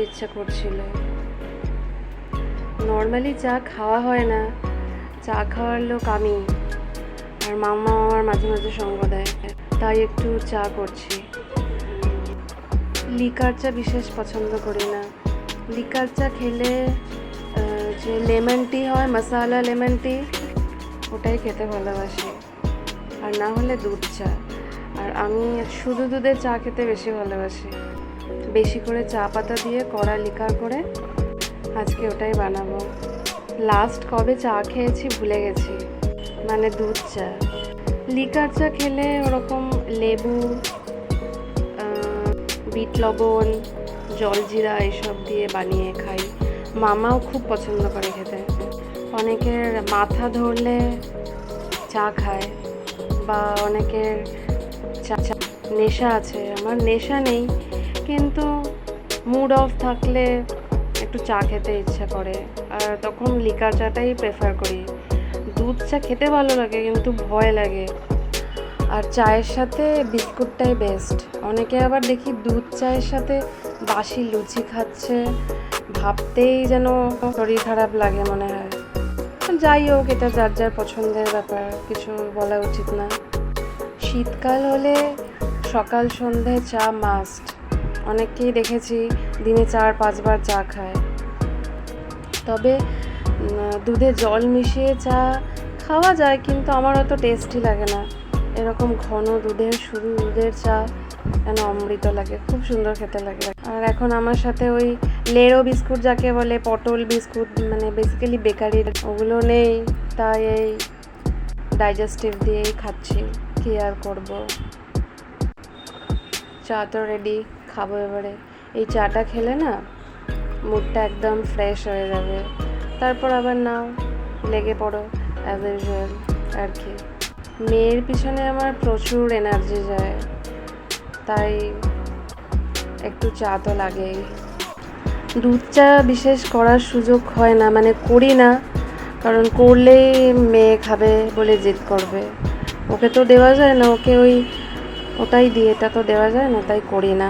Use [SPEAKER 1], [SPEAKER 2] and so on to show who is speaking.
[SPEAKER 1] ইচ্ছা করছিল। নর্মালি চা খাওয়া হয় না। চা খাওয়ার লোক আমি। আর মাম্মা আমার মাঝে মাঝে সঙ্গ দেয়। তাই একটু চা করছি। লিকার চা বিশেষ পছন্দ করি না। লিকার চা খেলে যে লেমন টি হয়, মশালা লেমন টি, ওটাই খেতে ভালোবাসি। আর না হলে দুধ চা। আর আমি শুধু দুধের চা খেতে বেশি ভালোবাসি। বেশি করে চা পাতা দিয়ে কড়া লিকার করে আজকে ওটাই বানাবো। লাস্ট কবে চা খেয়েছি ভুলে গেছি। মানে দুধ চা। লিকার চা খেলে ওরকম লেবু বিট লবণ জলজিরা এসব দিয়ে বানিয়ে খাই। মামাও খুব পছন্দ করে খেতে। অনেকের মাথা ধরলে চা খায় বা অনেকের চা নেশা আছে। আমার নেশা নেই। কিন্তু মুড অফ থাকলে একটু চা খেতে ইচ্ছা করে। আর তখন লিকার চাটাই প্রেফার করি। দুধ চা খেতে ভালো লাগে কিন্তু ভয় লাগে। আর চায়ের সাথে বিস্কুটটাই বেস্ট অনেকে আবার দেখি দুধ চায়ের সাথে বাসি লুচি খাচ্ছে। ভাবতেই যেন শরীর খারাপ লাগে মনে হয়। যাই হোক, এটা যার যার পছন্দের ব্যাপার, কিছু বলা উচিত না। শীতকাল হলে সকাল সন্ধে চা মাস্ট অনেককেই দেখেছি, দিনে চার, পাঁচবার চা খায়। তবে দুধে জল মিশিয়ে চা খাওয়া যায়, কিন্তু আমার অত টেস্টি লাগে না। এরকম ঘন দুধের, শুধু দুধের চা যেন অমৃত লাগে, খুব সুন্দর খেতে লাগে। আর এখন আমার সাথে ওই লেরো বিস্কুট যাকে বলে, পটল বিস্কুট মানে বেসিক্যালি বেকারির ওগুলো নেই। তাই এই ডাইজেস্টিভ দিয়েই খাচ্ছি। কী আর করব? চা তো রেডি খাব এবারে। এই চাটা খেলে না মুডটা একদম ফ্রেশ হয়ে যাবে। তারপর আবার নাও, লেগে পড়ো অ্যাজ ইউজুয়াল আর কি। মেয়ের পিছনে আমার প্রচুর এনার্জি যায়, তাই একটু চা তো লাগেই। দুধ চা বিশেষ করার সুযোগ হয় না মানে করি না, কারণ করলেই মেয়ে খাবে বলে জেদ করবে। ওকে তো দেওয়া যায় না, ওকে ওই ওটাই দিয়ে এটা তো দেওয়া যায় না, তাই করি না।